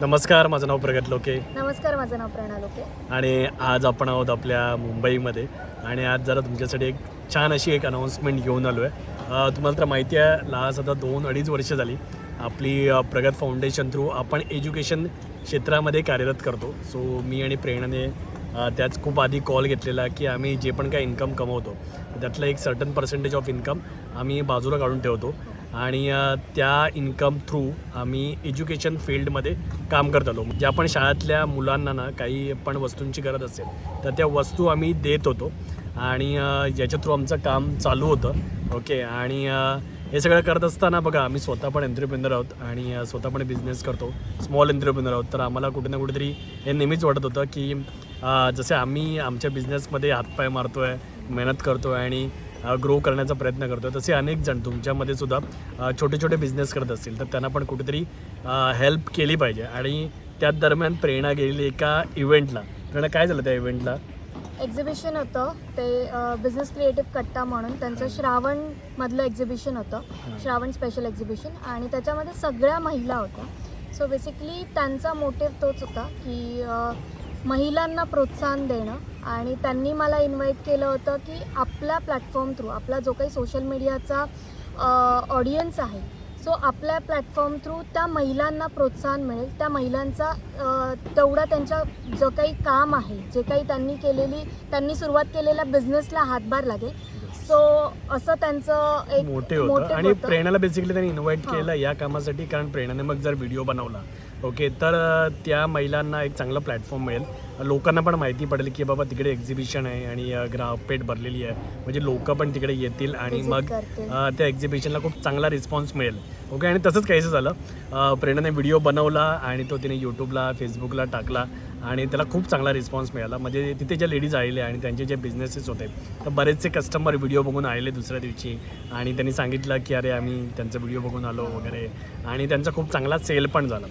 नमस्कार माझं नाव प्रगत लोके. नमस्कार माझं नाव प्रणा लोके. आणि आज आपण आहोत आपल्या मुंबईमध्ये. आणि आज जरा तुमच्यासाठी एक छान अशी एक अनाऊन्समेंट घेऊन आलो आहे तुम्हाला तर माहिती आहे लास्ट आता दोन अडीच वर्ष झाली आपली प्रगत फाउंडेशन थ्रू आपण एज्युकेशन क्षेत्रामध्ये कार्यरत करतो. सो मी आणि प्रेरणाने त्याच खूप आधी कॉल घेतलेला की आम्ही जे पण काय इन्कम कमवतो त्यातलं एक सर्टन पर्सेंटेज ऑफ इन्कम आम्ही बाजूला काढून ठेवतो. आणि त्या इन्कम थ्रू आम्ही एज्युकेशन फील्डमध्ये काम करत आलो. ज्या पण शाळेतल्या मुलांना ना काही पण वस्तूंची गरज असेल तर त्या वस्तू आम्ही देत होतो. आणि याच्या थ्रू आमचं काम चालू होतं. ओके? आणि हे सगळं करत असताना बघा आम्ही स्वतः पण एंटरप्रिनर आहोत आणि स्वतः पण बिझनेस करतो. स्मॉल एंटरप्रिनर आहोत. तर आम्हाला कुठे ना कुठेतरी हे नेहमीच वाटत होतं की जसे आम्ही आमच्या बिझनेसमध्ये हातपाय मारतो आहे मेहनत करतो आहे आणि ग्रो करण्याचा प्रयत्न करतो तसे अनेक जण तुमच्यामध्ये सुद्धा छोटे छोटे बिझनेस करत असतील तर त्यांना पण कुठेतरी हेल्प केली पाहिजे. आणि त्याच दरम्यान प्रेरणा गेलेली एका इव्हेंटला प्रेरणा काय झालं त्या इव्हेंटला एक्झिबिशन होतं. ते बिझनेस क्रिएटिव्ह कट्टा म्हणून त्यांचं श्रावणमधलं एक्झिबिशन होतं. श्रावण स्पेशल एक्झिबिशन आणि त्याच्यामध्ये सगळ्या महिला होत्या. सो बेसिकली त्यांचा मोटिव्ह तोच होता की महिलांना प्रोत्साहन देणं आणि त्यांनी मला इन्व्हाइट केलं होतं की आपल्या प्लॅटफॉर्म थ्रू आपला जो काही सोशल मीडियाचा ऑडियन्स आहे सो आपल्या प्लॅटफॉर्म थ्रू त्या महिलांना प्रोत्साहन मिळेल त्या महिलांचा तेवढा त्यांच्या जो काही काम आहे जे काही त्यांनी केलेली त्यांनी सुरुवात केलेल्या बिझनेसला हातभार लागेल सो असं त्यांचं एक मोठे होतं आणि. प्रेरणाला बेसिकली त्यांनी इन्व्हाइट. केलं या कामासाठी कारण प्रेरणाने मग जर व्हिडिओ बनवला ओके तर त्या महिलांना एक चांगला प्लॅटफॉर्म मिळेल. लोकांना पण माहिती पडेल की बाबा तिकडे एक्झिबिशन आहे आणि अ, ग्राहक पेठ भरलेली आहे. म्हणजे लोक पण तिकडे येतील आणि मग त्या एक्झिबिशनला खूप चांगला रिस्पॉन्स मिळेल. ओके आणि तसंच काहीसं झालं. प्रेरणाने व्हिडिओ बनवला आणि तो तिने यूट्यूबला फेसबुकला टाकला आणि त्याला खूप चांगला रिस्पॉन्स मिळाला. म्हणजे तिथे ज्या लेडीज आलेले आणि त्यांचे जे बिझनेसेस होते तर बरेचसे कस्टमर व्हिडिओ बघून आलेले दुसऱ्या दिवशी आणि त्यांनी सांगितलं की अरे आम्ही त्यांचा व्हिडिओ बघून आलो वगैरे आणि त्यांचा खूप चांगला सेल पण झाला.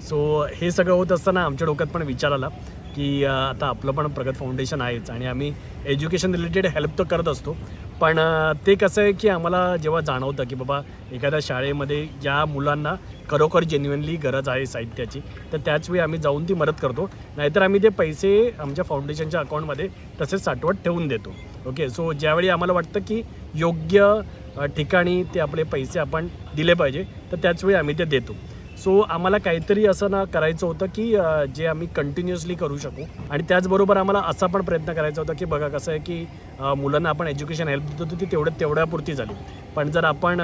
सो हे सगळं होत असताना आमच्या डोक्यात पण विचार आला की आता आपलं पण प्रगत फाउंडेशन आहेच आणि आम्ही एज्युकेशन रिलेटेड हेल्प तर करत असतो. पण ते कसं आहे की आम्हाला जेव्हा जाणवतं की बाबा एखाद्या शाळेमध्ये ज्या मुलांना खरोखर जेन्युअनली गरज आहे साहित्याची तर त्याचवेळी आम्ही जाऊन ती मदत करतो. नाहीतर आम्ही ते पैसे आमच्या फाउंडेशनच्या अकाउंटमध्ये तसेच साठवत ठेवून देतो. ओके सो ज्यावेळी आम्हाला वाटतं की योग्य ठिकाणी ते आपले पैसे आपण दिले पाहिजे तर त्याचवेळी आम्ही ते देतो. सो आम्हाला काहीतरी असं ना करायचं होतं की जे आम्ही कंटिन्युअसली करू शकू. आणि त्याचबरोबर आम्हाला असा पण प्रयत्न करायचा होता की बघा कसं आहे की मुलांना आपण एज्युकेशन हेल्प देतो ती तेवढ्या तेवढ्यापुरती झाली. पण जर आपण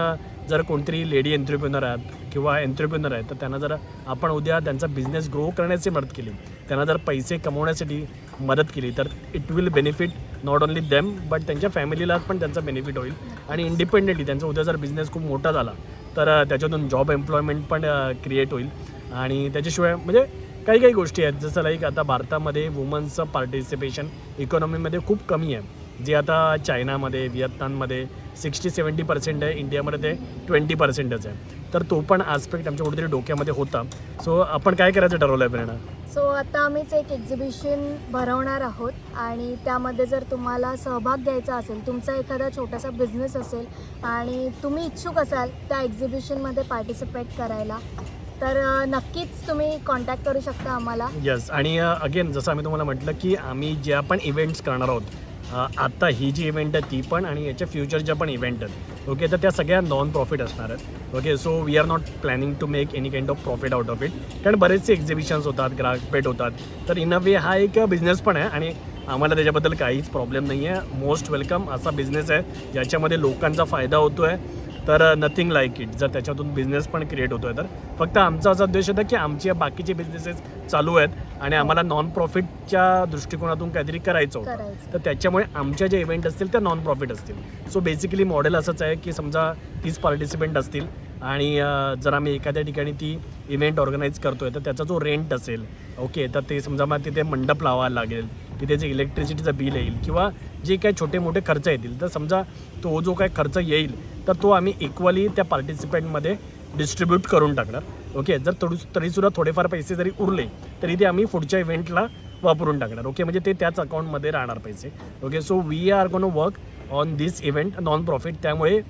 जर कोणतरी लेडी एंटरप्रिनर आहेत किंवा एंटरप्रिनर आहेत तर त्यांना जर आपण उद्या त्यांचा बिझनेस ग्रो करण्याची मदत केली त्यांना जर पैसे कमवण्यासाठी मदत केली तर it will benefit not only them but त्यांच्या फॅमिलीला पण त्यांचा बेनिफिट होईल. आणि इंडिपेंडेंटली त्यांचा उद्या जर बिझनेस खूप मोठा झाला तर त्याच्यातून जॉब एम्प्लॉयमेंट पण क्रिएट होईल. आणि त्याच्याशिवाय म्हणजे काही काही गोष्टी आहेत. जसं लाईक आता भारतामध्ये वुमन्सचं पार्टिसिपेशन इकॉनॉमीमध्ये खूप कमी आहे. जे आता चायनामध्ये व्हिएतनाममध्ये सिक्स्टी सेवन्टी पर्सेंट आहे इंडियामध्ये ते ट्वेंटी पर्सेंटच आहे. तर तो पण आस्पेक्ट आमच्या कुठेतरी डोक्यामध्ये होता. सो आपण काय करायचं ठरवलं आहे प्रेरणा? सो आता आम्हीच एक एक्झिबिशन भरवणार आहोत आणि त्यामध्ये जर तुम्हाला सहभाग घ्यायचा असेल तुमचा एखादा छोटासा बिझनेस असेल आणि तुम्ही इच्छुक असाल त्या एक्झिबिशनमध्ये पार्टिसिपेट करायला तर नक्कीच तुम्ही कॉन्टॅक्ट करू शकता आम्हाला. येस आणि अगेन जसं आम्ही तुम्हाला म्हटलं की आम्ही ज्या पण इव्हेंट्स करणार आहोत आत्ता ही जी इव्हेंट आहे ती पण आणि याच्या फ्युचरच्या पण इव्हेंट आहेत. ओके तर त्या सगळ्या नॉन प्रॉफिट असणार आहेत. Okay so we are not planning to make any kind of profit out of it कारण बरेचसे एक्झिबिशन्स होतात ग्राहक पेट होतात. तर इन अ वे हा एक बिझनेस पण आहे आणि आम्हाला त्याच्याबद्दल काहीच प्रॉब्लेम नाही आहे. मोस्ट वेलकम असा बिझनेस आहे ज्याच्यामध्ये लोकांचा फायदा होतो आहे तर नथिंग लाईक इट जर त्याच्यातून बिझनेस पण क्रिएट होतो आहे तर. फक्त आमचा असा उद्देश होता की आमचे बाकीचे बिझनेसेस चालू आहेत. आणि आम्हाला नॉन प्रॉफिटच्या दृष्टिकोनातून काहीतरी करायचं होतं. तर त्याच्यामुळे आमच्या जे इव्हेंट असतील त्या नॉन प्रॉफिट असतील. सो बेसिकली मॉडेल असंच आहे की समजा तीस पार्टिसिपेंट असतील आणि जर आम्ही एखाद्या ठिकाणी ती इव्हेंट ऑर्गनाईज करतोय तर त्याचा जो रेंट असेल ओके तर ते समजा मग तिथे मंडप लावायला लागेल तिथे जे इलेक्ट्रिसिटीचं बिल येईल किंवा जे काही छोटे मोठे खर्च येतील. तर समजा तो जो काय खर्च येईल तर तो आम्ही इक्वली त्या पार्टिसिपेंटमध्ये डिस्ट्रीब्यूट करून टाकणार. ओके जर तरी तरीसुद्धा थोडेफार पैसे जरी उरले तरी ते आम्ही पुढच्या इव्हेंटला वापरून टाकणार. ओके म्हणजे ते त्याच अकाउंटमध्ये राहणार पैसे. Okay so we are gonna work on this event non profit त्यामुळे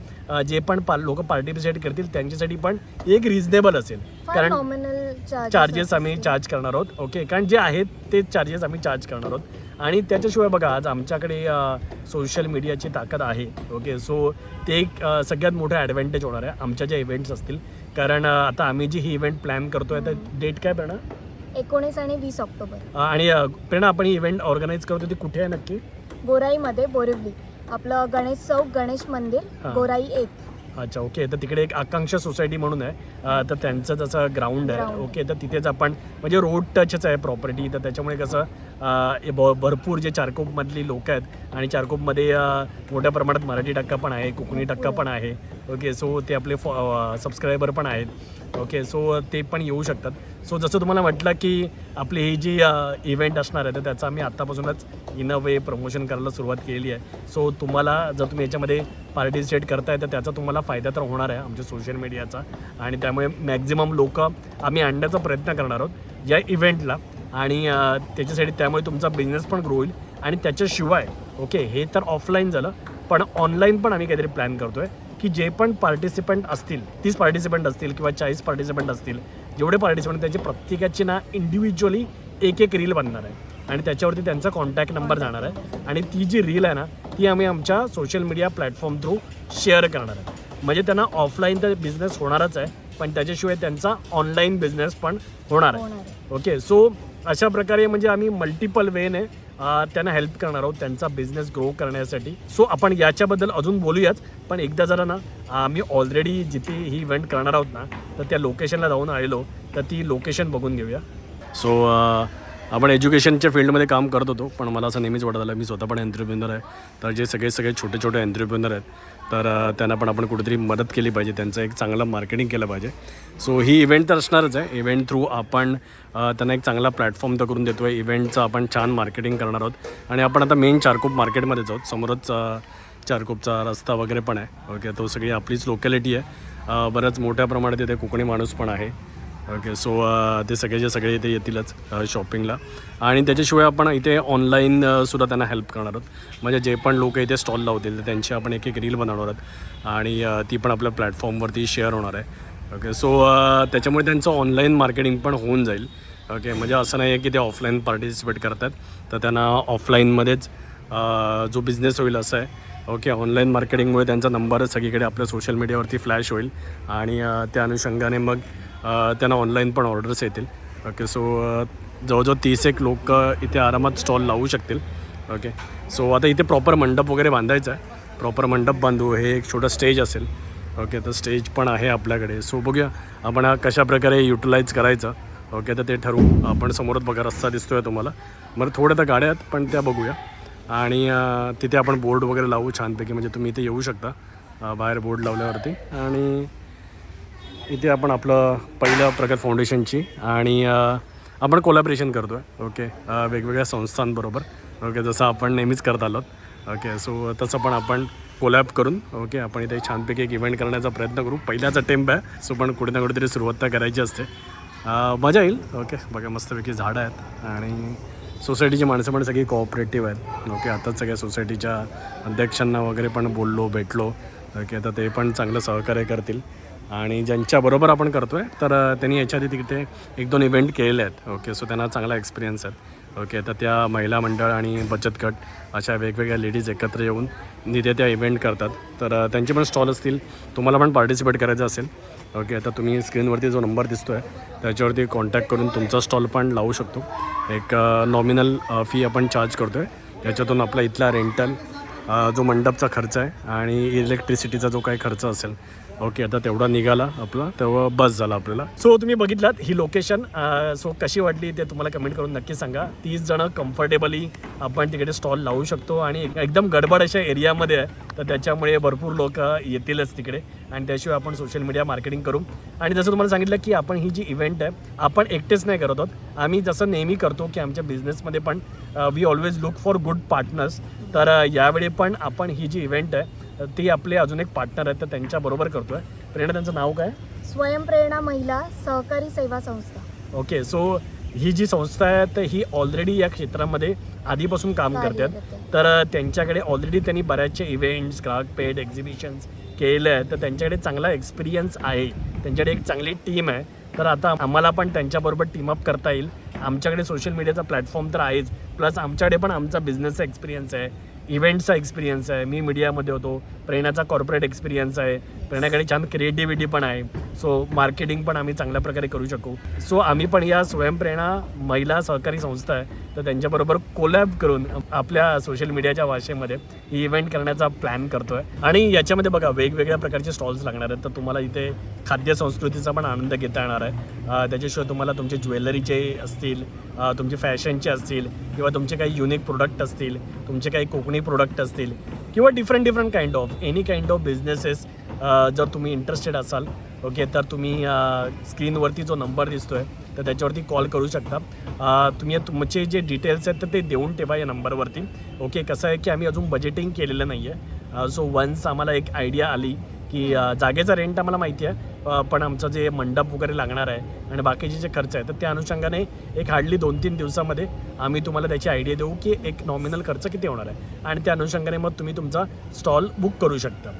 जे पण पा लोक पार्टिसिपेट करतील त्यांच्यासाठी पण एक रिझनेबल असेल. कारण नॉमिनल चार्जेस आम्ही चार्ज करणार आहोत. ओके कारण जे आहेत ते चार्जेस आम्ही चार्ज करणार आहोत. आणि त्याच्याशिवाय बघा आज आमच्याकडे सोशल मीडियाची ताकद आहे. ओके सो ते एक सगळ्यात मोठं ॲडव्हान्टेज होणार आहे. आमच्या ज्या इव्हेंट्स असतील. कारण आता आम्ही जी ही इव्हेंट प्लॅन करतोय तर डेट काय प्रेरणा एकोणीस आणि वीस ऑक्टोबर. आणि अ, प्रेरणा आपण ही इव्हेंट ऑर्गनाईज करतो ती कुठे आहे नक्की? गोराईमध्ये बोरिवली. आपलं गणेश चौक गणेश मंदिर हां. गोराई एक. अच्छा ओके तर तिकडे एक आकांक्षा सोसायटी म्हणून आहे. अ, तर त्यांचं जसं ग्राउंड आहे. Ground. ओके तर तिथेच आपण म्हणजे रोड टचच आहे प्रॉपर्टी तर त्याच्यामुळे कसं ब भरपूर जे चारकोपमधली लोक आहेत आणि चारकोपमध्ये मोठ्या प्रमाणात मराठी टक्का पण आहे कोकणी टक्का पण आहे. ओके सो ते आपले सबस्क्रायबर पण आहेत. ओके सो ते पण येऊ शकतात. सो जसं तुम्हाला म्हटलं की आपली ही जी इव्हेंट असणार आहे तर त्याचं आम्ही आत्तापासूनच इन अ वे प्रमोशन करायला सुरुवात केलेली आहे. सो तुम्हाला जर तुम्ही याच्यामध्ये पार्टिसिपेट करताय तर त्याचा तुम्हाला फायदा तर होणार आहे आमच्या सोशल मीडियाचा आणि त्यामुळे मॅक्झिमम लोक आम्ही आणण्याचा प्रयत्न करणार आहोत या इव्हेंटला आणि त्याच्यासाठी त्यामुळे तुमचा बिझनेस पण ग्रो होईल आणि त्याच्याशिवाय ओके हे तर ऑफलाईन झालं पण ऑनलाईन पण आम्ही काहीतरी प्लॅन करतोय की जे पण पार्टिसिपंट असतील तीस पार्टिसिपंट असतील किंवा चाळीस पार्टिसिपंट असतील जेवढे पार्टिसिपंट त्याची प्रत्येकाची ना इंडिव्हिज्युअली एक एक रील बनणार आहे. आणि त्याच्यावरती त्यांचा कॉन्टॅक्ट नंबर जाणार आहे. आणि ती जी रील आहे ना ती आम्ही आमच्या social media platform through share करणार आहे. म्हणजे त्यांना ऑफलाईन तर बिझनेस होणारच आहे पण त्याच्याशिवाय त्यांचा ऑनलाईन बिझनेस पण आहे. होणार आहे. ओके सो अशा प्रकारे म्हणजे आम्ही मल्टिपल वेने त्यांना हेल्प करणार आहोत त्यांचा बिझनेस ग्रो करण्यासाठी. सो आपण याच्याबद्दल अजून बोलूयाच पण एकदा जरा ना आम्ही ऑलरेडी जिथे ही इव्हेंट करणार आहोत ना तर त्या लोकेशनला जाऊन आलेलो. तर ती लोकेशन बघून घेऊया. सो आपण एज्युकेशनच्या फील्डमध्ये काम करत होतो पण मला असं नेहमीच वाटत आलं मी स्वतः पण एंट्रप्रिनर आहे. तर जे सगळे सगळे छोटे छोटे एंट्रप्रिनर आहेत तर त्यांना पण आपण कुठेतरी मदत केली पाहिजे. त्यांचं एक चांगलं मार्केटिंग केलं पाहिजे. सो ही इव्हेंट तर असणारच आहे. इव्हेंट थ्रू आपण त्यांना एक चांगला प्लॅटफॉर्म तर करून देतो आहे इव्हेंटचं आपण छान मार्केटिंग करणार आहोत. आणि आपण आता मेन चारकोप मार्केटमध्येच आहोत. समोरच चारकोपचा रस्ता वगैरे पण आहे. ओके तो सगळी आपलीच लोकॅलिटी आहे. बरंच बऱ्याच मोठ्या प्रमाणात इथे कोकणी माणूस पण आहे. ओके सो uh, ते सगळेचे सगळे इथे येतीलच uh, शॉपिंगला आणि त्याच्याशिवाय आपण इथे ऑनलाईन uh, सुद्धा त्यांना हेल्प करणार आहोत. म्हणजे जे पण लोक इथे स्टॉल लावतील तर त्यांची आपण एक एक रील बनवणार आहोत. आणि ती पण आपल्या प्लॅटफॉर्मवरती शेअर होणार आहे. ओके सो त्याच्यामुळे त्यांचं ऑनलाईन मार्केटिंग पण होऊन जाईल. ओके म्हणजे असं नाही आहे की ते ऑफलाईन पार्टिसिपेट करतात. तर त्यांना ऑफलाईनमध्येच जो बिझनेस होईल असं आहे. ओके ऑनलाईन मार्केटिंगमुळे त्यांचा नंबर सगळीकडे आपल्या सोशल मीडियावरती फ्लॅश होईल. आणि त्या अनुषंगाने मग त्यांना ऑनलाईन पण ऑर्डर्स येतील. ओके सो जवळजवळ तीस एक लोक इथे आरामात स्टॉल लावू शकतील. ओके सो आता इथे प्रॉपर मंडप वगैरे बांधायचा आहे. प्रॉपर मंडप बांधू हे एक छोटं स्टेज असेल. ओके तर स्टेज पण आहे आपल्याकडे. सो बघूया आपण हा कशा प्रकारे युटिलाइज करायचं. ओके तर ते ठरवू. आपण समोरच बघा रस्ता दिसतो आहे तुम्हाला. बरं थोड्या तर गाड्या आहेत पण त्या बघूया. आणि तिथे आपण बोर्ड वगैरे लावू छानपैकी. म्हणजे तुम्ही इथे येऊ शकता. बाहेर बोर्ड लावल्यावरती. आणि इथे आपण आपलं पहिलं प्रगत फाउंडेशनची आणि आपण कोलॅबरेशन करतो आहे ओके वेगवेगळ्या संस्थांबरोबर. ओके जसं आपण नेहमीच करत आलो ओके सो तसं पण आपण कोलॅब करून ओके आपण इथे छानपैकी एक इव्हेंट करण्याचा प्रयत्न करू. पहिल्याच अटेम्प आहे. सो पण कुठे ना कुठेतरी सुरुवात तर करायची असते. मजा येईल. ओके बघा मस्तपैकी झाडं आहेत. आणि सोसायटीची माणसं पण सगळी कोऑपरेटिव्ह आहेत. ओके आताच सगळ्या सोसायटीच्या अध्यक्षांना वगैरे पण बोललो भेटलो. ओके आता ते पण चांगलं सहकार्य करतील. आणि ज्यांच्याबरोबर आपण करतो आहे तर त्यांनी याच्या आधी तिथे एक दोन इव्हेंट केलेले आहेत. ओके सो त्यांना चांगला एक्सपिरियन्स आहेत. ओके तर त्या महिला मंडळ आणि बचत गट अशा वेगवेगळ्या लेडीज एकत्र येऊन तिथे त्या इव्हेंट करतात. तर त्यांचे पण स्टॉल असतील. तुम्हाला पण पार्टिसिपेट करायचं असेल. ओके आता तुम्ही स्क्रीनवरती जो नंबर दिसतो आहे त्याच्यावरती कॉन्टॅक्ट करून तुमचा स्टॉल पण लावू शकतो. एक नॉमिनल फी आपण चार्ज करतो आहे याच्यातून आपला इथला रेंटल जो मंडपचा खर्च आहे आणि इलेक्ट्रिसिटीचा जो काही खर्च असेल ओके आता तेवढा निघाला आपला. तेव्हा बस झाला आपल्याला. सो तुम्ही बघितलात ही लोकेशन सो कशी वाटली ते तुम्हाला कमेंट करून नक्की सांगा. तीस जणं कम्फर्टेबली आपण तिकडे स्टॉल लावू शकतो आणि एकदम गडबड अशा एरियामध्ये आहे. तर त्याच्यामुळे भरपूर लोक येतीलच तिकडे. आणि त्याशिवाय आपण सोशल मीडिया मार्केटिंग करू. आणि जसं तुम्हाला सांगितलं की आपण ही जी इव्हेंट आहे आपण एकटेच नाही करत आहोत. आम्ही जसं नेहमी करतो की आमच्या बिझनेसमध्ये पण we always look for good partners तर यावेळी पण आपण ही जी इव्हेंट आहे ती आपले अजून एक पार्टनर आहेत तर त्यांच्याबरोबर करतोय. प्रेरणा त्यांचं नाव काय? स्वयंप्रेरणा महिला सहकारी सेवा संस्था. ओके सो ही जी संस्था आहे तर ही ऑलरेडी या क्षेत्रामध्ये आधीपासून काम करतात आहे. तर त्यांच्याकडे ऑलरेडी त्यांनी बऱ्याचशे इव्हेंट्स ग्राहक पेड एक्झिबिशन्स केले आहेत. तर त्यांच्याकडे चांगला एक्सपिरियन्स आहे. त्यांच्याकडे एक चांगली टीम आहे. तर आता आम्हाला पण त्यांच्याबरोबर टीमअप करता येईल. आमच्याकडे सोशल मीडियाचा प्लॅटफॉर्म तर आहेच. प्लस आमच्याकडे पण आमचा बिझनेसचा एक्सपिरियन्स आहे. इव्हेंटचा एक्सपिरियन्स आहे. मी मीडियामध्ये होतो. प्रेरणाचा कॉर्पोरेट एक्सपिरियन्स आहे. प्रेरणाकडे छान क्रिएटिव्हिटी पण आहे. सो मार्केटिंग पण आम्ही चांगल्या प्रकारे करू शकू. सो आम्ही पण या स्वयंप्रेरणा महिला सहकारी संस्था आहे. तर त्यांच्याबरोबर कोलॅब करून आपल्या सोशल मीडियाच्या भाषेमध्ये ही इव्हेंट करण्याचा प्लॅन करतो आहे आणि याच्यामध्ये बघा वेगवेगळ्या प्रकारचे स्टॉल्स लागणार आहेत. तर तुम्हाला इथे खाद्य संस्कृतीचा पण आनंद घेता येणार आहे. त्याच्याशिवाय तुम्हाला तुमचे ज्वेलरीचे असतील तुमचे फॅशनचे असतील किंवा तुमचे काही युनिक प्रोडक्ट असतील तुमचे काही कोकणी प्रोडक्ट असतील किंवा different different kind of any kind of businesses जर तुम्ही इंटरेस्टेड असाल ओके तर तुम्ही स्क्रीनवरती जो नंबर दिसतो आहे तर त्याच्यावरती कॉल करू शकता. तुम्ही तुमचे जे डिटेल्स आहेत तर ते देऊन ठेवा या नंबरवरती ओके कसं आहे की आम्ही अजून बजेटिंग केलेलं नाही आहे सो वन्स आम्हाला एक आयडिया आली की जागेचा रेंट आम्हाला माहिती आहे. पण आमचं जे मंडप वगैरे लागणार आहे आणि बाकीचे जे खर्च आहे तर त्या अनुषंगाने एक हार्डली दोन तीन दिवसामध्ये आम्ही तुम्हाला त्याची आयडिया देऊ की एक नॉमिनल खर्च किती होणार आहे. आणि त्या अनुषंगाने मग तुम्ही तुमचा स्टॉल बुक करू शकता.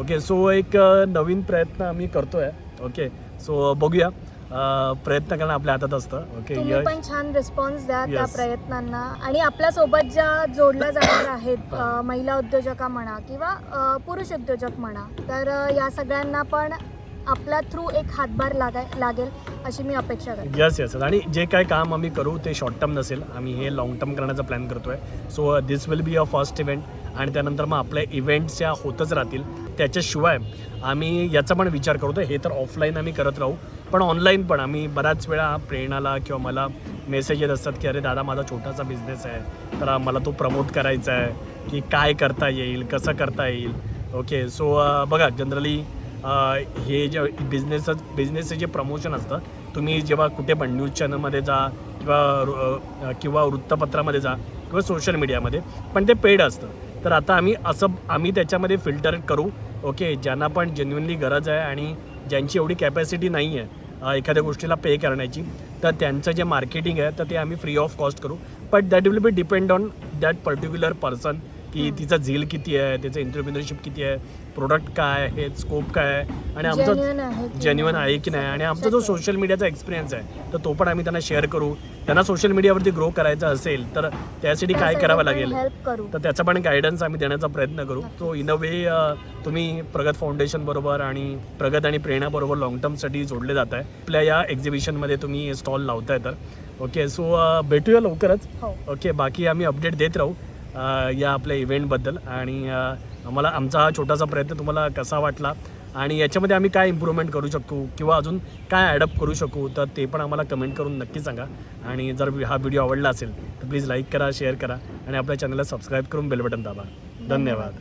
ओके सो एक नवीन प्रयत्न आम्ही करतो आहे ओके सो बघूया. प्रयत्न करणं आपल्या हातात असतं. ओके तुम्ही पण छान रिस्पॉन्स द्या त्या Yes. प्रयत्नांना. आणि आपल्यासोबत ज्या जोडल्या जाणार आहेत अ, महिला उद्योजका म्हणा किंवा अ, पुरुष उद्योजक म्हणा तर अ, या सगळ्यांना पण आपल्या थ्रू एक हातभार लागाय लागेल अशी मी अपेक्षा करते. यस यस आणि जे काय काम आम्ही करू ते शॉर्ट टर्म नसेल. आम्ही हे लॉंग टर्म करण्याचा प्लॅन करतो आहे so this will be a first event आणि त्यानंतर मग आपल्या इव्हेंट्स या होतच राहतील त्याच्याशिवाय आम्ही याचा पण विचार करतो हे तर ऑफलाईन आम्ही करत राहू. पण ऑनलाईन पण आम्ही बऱ्याच वेळा प्रेरणाला किंवा मला मेसेज येत असतात की अरे दादा माझा छोटासा बिझनेस आहे. तर मला तो प्रमोट करायचा आहे की काय करता येईल कसं करता येईल. ओके सो बघा जनरली हे जे बिझनेस बिझनेसचे जे प्रमोशन असतं तुम्ही जेव्हा कुठे पण न्यूज चॅनलमध्ये जा किंवा किंवा वृत्तपत्रामध्ये जा किंवा सोशल मीडियामध्ये पण ते पेड असतं. तर आता आम्ही असं आम्ही त्याच्यामध्ये फिल्टर करू. ओके ज्यांना पण जेन्युनली गरज आहे आणि ज्यांची एवढी कॅपॅसिटी नाही आहे एखाद्या गोष्टीला पे करण्याची. तर त्यांचं जे मार्केटिंग आहे तर ते आम्ही फ्री ऑफ कॉस्ट करू. But that will be depend on that particular person की तिचा झील किती आहे त्याचं एंटरप्रिनरशिप किती आहे प्रोडक्ट काय आहे स्कोप काय आहे आणि आमचा जेन्युअन नाही? आहे की नाही? आणि आमचा जो सोशल मीडियाचा एक्सपिरियन्स आहे तर तो पण आम्ही त्यांना शेअर करू. त्यांना सोशल मीडियावरती ग्रो करायचा असेल तर त्यासाठी काय करावं लागेल? तर त्याचा पण गायडन्स आम्ही देण्याचा प्रयत्न करू. सो इन अ वे तुम्ही प्रगत फाउंडेशन बरोबर आणि प्रगत आणि प्रेरणा बरोबर लॉंग टर्मसाठी जोडले जात आहे. आपल्या या एक्झिबिशनमध्ये तुम्ही स्टॉल लावताय तर. ओके सो भेटूया लवकरच. हो. ओके बाकी आम्ही अपडेट देत राहू. या आपल्या इव्हेंटबद्दल आणि आम्हाला आमचा हा छोटासा प्रयत्न तुम्हाला कसा वाटला? आणि याच्यामध्ये आम्ही काय इम्प्रूव्हमेंट करू शकू? किंवा अजून काय ॲडअप करू शकू? तर ते पण आम्हाला कमेंट करून नक्की सांगा. आणि जर हा व्हिडिओ आवडला असेल तर प्लीज लाईक करा शेअर करा. आणि आपल्या चॅनलला सबस्क्राईब करून बेल बटन दाबा. धन्यवाद.